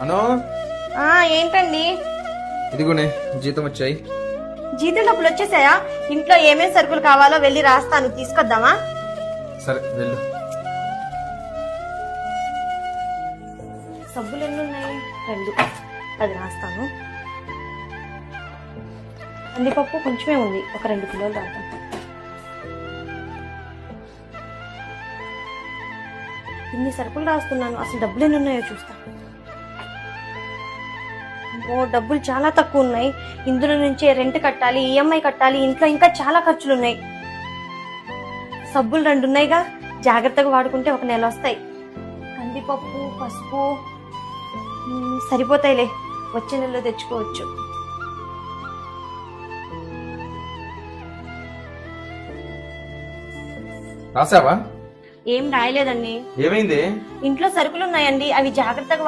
అనో? ఏంటండి? ఇదిగోనే జీతం వచ్చాయి. జీతం డబ్బులు వచ్చేసాయా? ఇంట్లో ఏమేం సరుకులు కావాలో వెళ్ళి రాస్తాను తీసుకొద్దామా? సరే వెళ్ళు. సబ్బులు ఎన్ని ఉన్నాయి రెండు. అది రాస్తాను. కందిపప్పు కొంచెమే ఉంది. ఒక రెండు కిలోలు రాద్దాం. ఇన్ని సరుకులు రాస్తున్నాను. అసలు డబ్బులు ఎన్ని ఉన్నాయో చూస్తా. ఓ డబ్బులు చాలా తక్కువ ఉన్నాయి. ఇందులో నుంచే రెంట్ కట్టాలి ఈఎంఐ కట్టాలి ఇంట్లో ఇంకా చాలా ఖర్చులు ఉన్నాయి సబ్బులు రెండు ఉన్నాయిగా జాగ్రత్తగా వాడుకుంటే ఒక నెల వస్తాయి. కందిపప్పు పసుపు సరిపోతాయిలే. వచ్చే నెలలో తెచ్చుకోవచ్చు. రాసావా? ఏం రాయలేదండి. ఏమైంది? ఇంట్లో సరుకులు ఉన్నాయండి అవి జాగ్రత్తగా